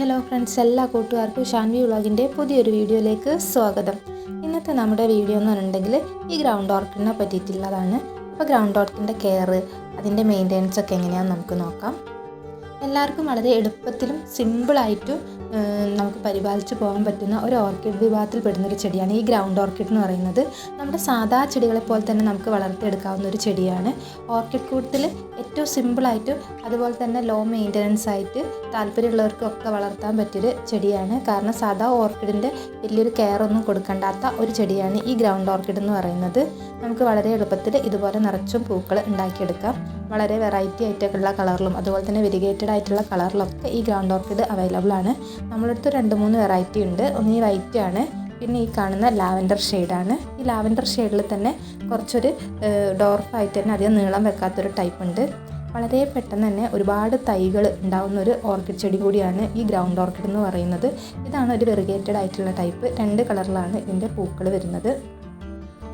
Hello friends എല്ലാ കൂട്ടുകാർക്കും ഷാൻവി വ്ളോഗിന്റെ പുതിയൊരു വീഡിയോയിലേക്ക് സ്വാഗതം. ഇന്നത്തെ നമ്മുടെ വീഡിയോ എന്ന് പറഞ്ഞിട്ടുണ്ടെങ്കിൽ ഈ ഗ്രൗണ്ട് ഓർക്കിഡിനെ പറ്റിയിട്ടുള്ളതാണ്. അപ്പോൾ ഗ്രൗണ്ട് ഓർക്കിഡിന്റെ കെയർ അതിന്റെ മെയിന്റെനൻസ് ഒക്കെ എങ്ങനെയാണെന്ന് നമുക്ക് നോക്കാം. എല്ലാവർക്കും വളരെ എളുപ്പത്തിലും സിമ്പിളായിട്ടും നമുക്ക് പരിപാലിച്ച് പോകാൻ പറ്റുന്ന ഒരു ഓർക്കിഡ് വിഭാഗത്തിൽ പെടുന്ന ഒരു ചെടിയാണ്. ഈ ഗ്രൗണ്ട് ഓർക്കിഡ് എന്ന് പറയുന്നത്. നമ്മുടെ സാധാ ചെടികളെ പോലെ തന്നെ നമുക്ക് വളർത്തിയെടുക്കാവുന്ന ഒരു ചെടിയാണ്. ഓർക്കിഡ് കൂട്ടത്തിൽ ഏറ്റവും സിമ്പിളായിട്ട് അതുപോലെ തന്നെ ലോ മെയിന്റനൻസ് ആയിട്ട് താല്പര്യമുള്ളവർക്കൊക്കെ വളർത്താൻ പറ്റിയൊരു ചെടിയാണ്. കാരണം സാധാ ഓർക്കിഡിന്റെ വലിയൊരു കെയർ ഒന്നും കൊടുക്കണ്ടാത്ത ഒരു ചെടിയാണ് ഈ ഗ്രൗണ്ട് ഓർക്കിഡ് എന്ന് പറയുന്നത്. നമുക്ക് വളരെ എളുപ്പത്തിൽ ഇതുപോലെ നിറച്ചും പൂക്കൾ ഉണ്ടാക്കിയെടുക്കാം. വളരെ വെറൈറ്റി ആയിട്ടൊക്കെയുള്ള കളറിലും അതുപോലെ തന്നെ വെരിഗേറ്റഡ് ആയിട്ടുള്ള കളറിലൊക്കെ ഈ ഗ്രൗണ്ട് ഓർക്കിഡ് അവൈലബിൾ ആണ്. നമ്മളടുത്ത് രണ്ട് മൂന്ന് വെറൈറ്റി ഉണ്ട്. ഒന്ന് ഈ വൈറ്റ് ആണ് പിന്നെ ഈ കാണുന്ന ലാവൻഡർ ഷെയ്ഡാണ് ഈ ലാവൻഡർ ഷെയ്ഡിൽ തന്നെ കുറച്ചൊരു ഡോർഫായിട്ട് തന്നെ അധികം നീളം വെക്കാത്തൊരു ടൈപ്പ് ഉണ്ട്. വളരെ പെട്ടെന്ന് തന്നെ ഒരുപാട് തൈകൾ ഉണ്ടാകുന്ന ഒരു ഓർക്കിഡ് ചെടി കൂടിയാണ് ഈ ഗ്രൗണ്ട് ഓർക്കിഡ് എന്ന് പറയുന്നത്. ഇതാണ് ഒരു വെറിഗേറ്റഡ് ആയിട്ടുള്ള ടൈപ്പ് രണ്ട് കളറിലാണ് ഇതിന്റെ പൂക്കൾ വരുന്നത്.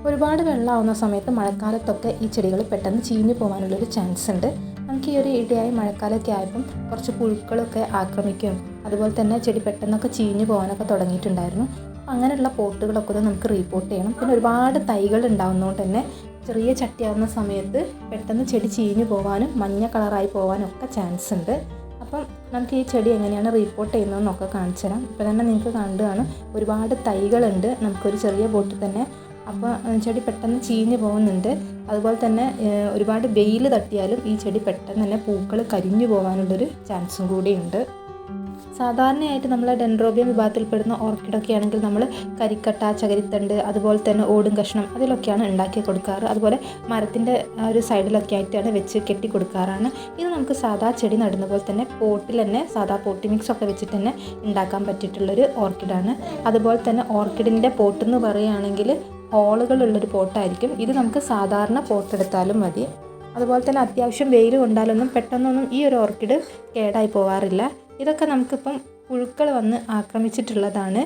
ഒരുപാട് വെള്ളമാവുന്ന സമയത്ത് മഴക്കാലത്തൊക്കെ ഈ ചെടികൾ പെട്ടെന്ന് ചീഞ്ഞു പോകാനുള്ളൊരു ചാൻസ് ഉണ്ട്. നമുക്ക് ഈ ഒരു ഇടയായി മഴക്കാലമൊക്കെ ആയപ്പം കുറച്ച് പുഴുക്കളൊക്കെ ആക്രമിക്കും അതുപോലെ തന്നെ ചെടി പെട്ടെന്നൊക്കെ ചീഞ്ഞു പോകാനൊക്കെ തുടങ്ങിയിട്ടുണ്ടായിരുന്നു. അങ്ങനെയുള്ള പോട്ടുകളൊക്കെ ഒന്ന് നമുക്ക് റീപ്പോർട്ട് ചെയ്യണം. പിന്നെ ഒരുപാട് തൈകൾ ഉണ്ടാകുന്നതുകൊണ്ട് തന്നെ ചെറിയ ചട്ടിയാവുന്ന സമയത്ത് പെട്ടെന്ന് ചെടി ചീഞ്ഞു പോകാനും മഞ്ഞ കളറായി പോകാനും ഒക്കെ ചാൻസ് ഉണ്ട്. അപ്പം നമുക്ക് ഈ ചെടി എങ്ങനെയാണ് റീപ്പോർട്ട് ചെയ്യുന്നതെന്നൊക്കെ കാണിച്ചു തരാം. ഇപ്പം തന്നെ നിങ്ങൾക്ക് കണ്ടുകാണും ഒരുപാട് തൈകളുണ്ട്. നമുക്കൊരു ചെറിയ ബോട്ടിൽ തന്നെ അപ്പോൾ ചെടി പെട്ടെന്ന് ചീഞ്ഞു പോകുന്നുണ്ട്. അതുപോലെ തന്നെ ഒരുപാട് വെയിൽ തട്ടിയാലും ഈ ചെടി പെട്ടെന്ന് തന്നെ പൂക്കൾ കരിഞ്ഞു പോകാനുള്ളൊരു ചാൻസും കൂടിയുണ്ട്. സാധാരണയായിട്ട് നമ്മൾ ഡെൻഡ്രോബിയം വിഭാഗത്തിൽപ്പെടുന്ന ഓർക്കിഡൊക്കെ ആണെങ്കിൽ നമ്മൾ കരിക്കട്ട ചകരിത്തണ്ട് അതുപോലെ തന്നെ ഓടും കഷ്ണം അതിലൊക്കെയാണ് ഉണ്ടാക്കി കൊടുക്കാറ്. അതുപോലെ മരത്തിന്റെ ഒരു സൈഡിലൊക്കെ ആയിട്ടാണ് വെച്ച് കെട്ടി കൊടുക്കാറാണ്. ഇത് നമുക്ക് സാധാ ചെടി നടുന്ന പോലെ തന്നെ പോട്ടിൽ തന്നെ സാധാ പോട്ടി മിക്സ് ഒക്കെ വെച്ചിട്ട് തന്നെ ഉണ്ടാക്കാൻ പറ്റിയിട്ടുള്ളൊരു ഓർക്കിഡാണ്. അതുപോലെ തന്നെ ഓർക്കിഡിന്റെ പോട്ടെന്ന് പറയുകയാണെങ്കിൽ ഹോളുകളുള്ളൊരു പോട്ടായിരിക്കും. ഇത് നമുക്ക് സാധാരണ പോട്ടെടുത്താലും മതി. അതുപോലെ തന്നെ അത്യാവശ്യം വെയിൽ കൊണ്ടാലൊന്നും പെട്ടെന്നൊന്നും ഈ ഒരു ഓർക്കിഡ് കേടായി പോവാറില്ല. ഇതൊക്കെ നമുക്കിപ്പം പുഴുക്കൾ വന്ന് ആക്രമിച്ചിട്ടുള്ളതാണ്.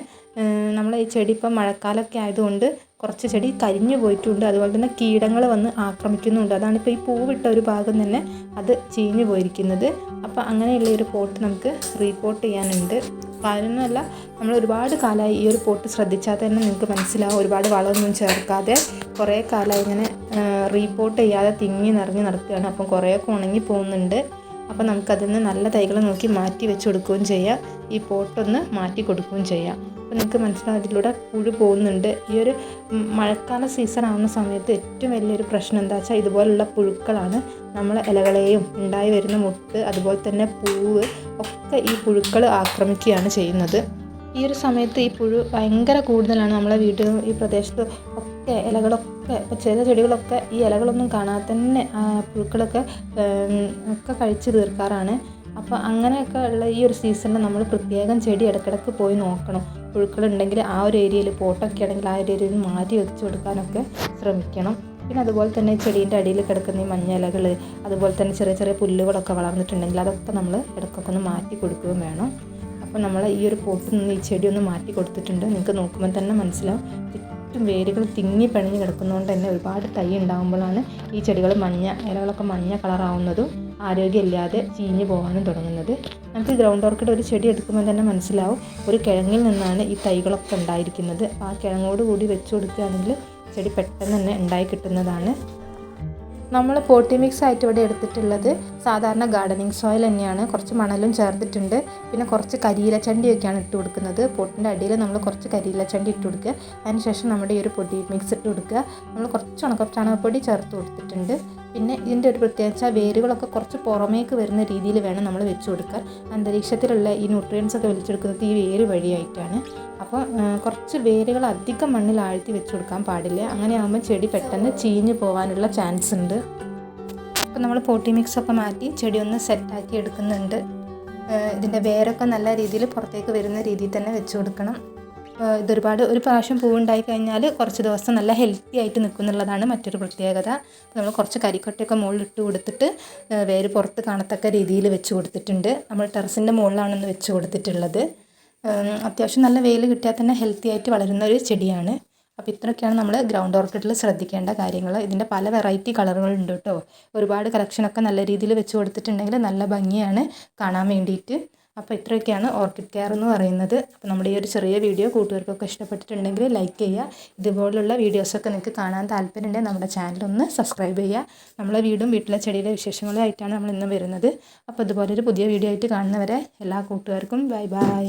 നമ്മൾ ഈ ചെടി ഇപ്പം മഴക്കാലമൊക്കെ ആയതുകൊണ്ട് കുറച്ച് ചെടി കരിഞ്ഞു പോയിട്ടുണ്ട്. അതുപോലെ തന്നെ കീടങ്ങൾ വന്ന് ആക്രമിക്കുന്നുണ്ട്. അതാണ് ഇപ്പോൾ ഈ പൂവിട്ട ഒരു ഭാഗം തന്നെ അത് ചീഞ്ഞു പോയിരിക്കുന്നത്. അപ്പോൾ അങ്ങനെയുള്ള ഒരു പോട്ട് നമുക്ക് റീപോർട്ട് ചെയ്യാനുണ്ട്. കാരണമല്ല നമ്മൾ ഒരുപാട് കാലമായി ഈ ഒരു പോട്ട് ശ്രദ്ധിച്ചാൽ തന്നെ നിങ്ങൾക്ക് മനസ്സിലാവും. ഒരുപാട് വളമൊന്നും ചേർക്കാതെ കുറേ കാലമായി ഇങ്ങനെ റീപോർട്ട് ചെയ്യാതെ തിങ്ങി നിറഞ്ഞ് നടക്കുകയാണ്. അപ്പം കുറേയൊക്കെ ഉണങ്ങി പോകുന്നുണ്ട്. അപ്പോൾ നമുക്കതിൽ നിന്ന് നല്ല തൈകൾ നോക്കി മാറ്റി വെച്ച് കൊടുക്കുകയും ചെയ്യാം. ഈ പോട്ടൊന്ന് മാറ്റി കൊടുക്കുകയും ചെയ്യാം. അപ്പോൾ നിങ്ങൾക്ക് മനസ്സിലാവും ഇതിലൂടെ പുഴു പോകുന്നുണ്ട്. ഈ ഒരു മഴക്കാല സീസൺ ആവുന്ന സമയത്ത് ഏറ്റവും വലിയൊരു പ്രശ്നം എന്താ വെച്ചാൽ ഇതുപോലുള്ള പുഴുക്കളാണ് നമ്മളെ ഇലകളെയും ഉണ്ടായി വരുന്ന മുട്ട് അതുപോലെ തന്നെ പൂവ് ഒക്കെ ഈ പുഴുക്കൾ ആക്രമിക്കുകയാണ് ചെയ്യുന്നത്. ഈ ഒരു സമയത്ത് ഈ പുഴു ഭയങ്കര കൂടുതലാണ് നമ്മളെ വീട്ടിലും ഈ പ്രദേശത്ത് ഒക്കെ ഇലകളൊക്കെ ഇപ്പോൾ ചില ചെടികളൊക്കെ ഈ ഇലകളൊന്നും കാണാതെ തന്നെ പുഴുക്കളൊക്കെ ഒക്കെ കഴിച്ച് തീർക്കാറാണ്. അപ്പോൾ അങ്ങനെയൊക്കെ ഉള്ള ഈ ഒരു സീസണിൽ നമ്മൾ പ്രത്യേകം ചെടി ഇടയ്ക്കിടയ്ക്ക് പോയി നോക്കണം. പുഴുക്കളുണ്ടെങ്കിൽ ആ ഒരു ഏരിയയിൽ പോട്ടൊക്കെ ആണെങ്കിൽ ആ ഒരു ഏരിയയിൽ മാറ്റി വെച്ച് കൊടുക്കാനൊക്കെ ശ്രമിക്കണം. പിന്നെ അതുപോലെ തന്നെ ചെടീന്റെ അടിയിൽ കിടക്കുന്ന ഈ മഞ്ഞയിലകൾ അതുപോലെ തന്നെ ചെറിയ ചെറിയ പുല്ലുകളൊക്കെ വളർന്നിട്ടുണ്ടെങ്കിൽ അതൊക്കെ നമ്മൾ ഇടയ്ക്കൊക്കെ ഒന്ന് മാറ്റി കൊടുക്കുകയും വേണം. അപ്പോൾ നമ്മൾ ഈ ഒരു പോട്ടിൽ നിന്ന് ഈ ചെടി ഒന്ന് മാറ്റി കൊടുത്തിട്ടുണ്ട്. നിങ്ങൾക്ക് നോക്കുമ്പോൾ തന്നെ മനസ്സിലാവും. ചുറ്റും വേരുകൾ തിങ്ങി പണിഞ്ഞ് കിടക്കുന്നതുകൊണ്ട് തന്നെ ഒരുപാട് തൈ ഉണ്ടാകുമ്പോഴാണ് ഈ ചെടികൾ മഞ്ഞ ഇലകളൊക്കെ മഞ്ഞ കളറാവുന്നതും ആരോഗ്യമില്ലാതെ ചീഞ്ഞു പോകാനും തുടങ്ങുന്നത്. നമുക്ക് ഗ്രൗണ്ട് ഓർക്കിഡ് ഒരു ചെടി എടുക്കുമ്പോൾ തന്നെ മനസ്സിലാവും ഒരു കിഴങ്ങിൽ നിന്നാണ് ഈ തൈകളൊക്കെ ഉണ്ടായിരിക്കുന്നത്. ആ കിഴങ്ങോട് കൂടി വെച്ച് കൊടുക്കുകയാണെങ്കിൽ ചെടി പെട്ടെന്ന് തന്നെ ഉണ്ടായി കിട്ടുന്നതാണ്. നമ്മൾ പോട്ടി മിക്സ് ആയിട്ട് ഇവിടെ എടുത്തിട്ടുള്ളത് സാധാരണ ഗാർഡനിങ് സോയിൽ തന്നെയാണ്. കുറച്ച് മണലും ചേർത്തിട്ടുണ്ട്. പിന്നെ കുറച്ച് കരിയില ചണ്ടിയൊക്കെയാണ് ഇട്ട് കൊടുക്കുന്നത്. പോട്ടിന്റെ അടിയിൽ നമ്മൾ കുറച്ച് കരിയില ചണ്ടി ഇട്ട് കൊടുക്കുക. അതിനുശേഷം നമ്മുടെ ഈ ഒരു പൊടി മിക്സ് ഇട്ട് കൊടുക്കുക. നമ്മൾ കുറച്ച് ഉണക്ക ചണകപ്പൊടി ചേർത്ത് കൊടുത്തിട്ടുണ്ട്. പിന്നെ ഇതിന്റെ ഒരു പ്രത്യേകത വേരുകളൊക്കെ കുറച്ച് പുറമേക്ക് വരുന്ന രീതിയിൽ വേണം നമ്മൾ വെച്ച് കൊടുക്കാൻ. അന്തരീക്ഷത്തിലുള്ള ഈ ന്യൂട്രിയൻസ് ഒക്കെ വലിച്ചെടുക്കുന്നത് ഈ വേര് വഴിയായിട്ടാണ്. അപ്പോൾ കുറച്ച് വേരുകൾ അധികം മണ്ണിൽ ആഴ്ത്തി വെച്ച് കൊടുക്കാൻ പാടില്ല. അങ്ങനെ ആകുമ്പോൾ ചെടി പെട്ടെന്ന് ചീഞ്ഞു പോകാനുള്ള ചാൻസ് ഉണ്ട്. അപ്പോൾ നമ്മൾ പോട്ടി മിക്സ് ഒക്കെ മാറ്റി ചെടി ഒന്ന് സെറ്റാക്കി എടുക്കുന്നുണ്ട്. ഇതിന്റെ വേരൊക്കെ നല്ല രീതിയിൽ പുറത്തേക്ക് വരുന്ന രീതിയിൽ തന്നെ വെച്ച് കൊടുക്കണം. ഇതൊരുപാട് ഒരു പ്രാവശ്യം പൂവുണ്ടായി കഴിഞ്ഞാൽ കുറച്ച് ദിവസം നല്ല ഹെൽത്തി ആയിട്ട് നിൽക്കുന്നുള്ളതാണ് മറ്റൊരു പ്രത്യേകത. നമ്മൾ കുറച്ച് കരിക്കട്ടയൊക്കെ മുകളിൽ ഇട്ട് കൊടുത്തിട്ട് വേര് പുറത്ത് കാണത്തക്ക രീതിയിൽ വെച്ച് കൊടുത്തിട്ടുണ്ട്. നമ്മൾ ടെറസിന്റെ മുകളിലാണെന്ന് വെച്ച് കൊടുത്തിട്ടുള്ളത്. അത്യാവശ്യം നല്ല വെയിൽ കിട്ടിയാൽ തന്നെ ഹെൽത്തി ആയിട്ട് വളരുന്ന ഒരു ചെടിയാണ്. അപ്പോൾ ഇത്രയൊക്കെയാണ് നമ്മൾ ഗ്രൗണ്ട് ഓർക്കിഡിൽ ശ്രദ്ധിക്കേണ്ട കാര്യങ്ങൾ ഇതിന്റെ പല വെറൈറ്റി കളറുകളുണ്ട് കേട്ടോ. ഒരുപാട് കളക്ഷനൊക്കെ നല്ല രീതിയിൽ വെച്ച് കൊടുത്തിട്ടുണ്ടെങ്കിൽ നല്ല ഭംഗിയാണ് കാണാൻ വേണ്ടിയിട്ട്. അപ്പോൾ ഇത്രയൊക്കെയാണ് ഓർക്കിഡ് കെയർ എന്ന് പറയുന്നത്. അപ്പോൾ നമ്മുടെ ഈ ഒരു ചെറിയ വീഡിയോ കൂട്ടുകാർക്കൊക്കെ ഇഷ്ടപ്പെട്ടിട്ടുണ്ടെങ്കിൽ ലൈക്ക് ചെയ്യുക. ഇതുപോലുള്ള വീഡിയോസൊക്കെ നിങ്ങൾക്ക് കാണാൻ താല്പര്യമുണ്ടെങ്കിൽ നമ്മുടെ ചാനൽ ഒന്ന് സബ്സ്ക്രൈബ് ചെയ്യുക. നമ്മളെ വീടും വീട്ടിലെ ചെടിയുടെ വിശേഷങ്ങളുമായിട്ടാണ് നമ്മൾ ഇന്ന് വരുന്നത്. അപ്പോൾ ഇതുപോലൊരു പുതിയ വീഡിയോ ആയിട്ട് കാണുന്നവരെ എല്ലാ കൂട്ടുകാർക്കും ബൈ ബൈ.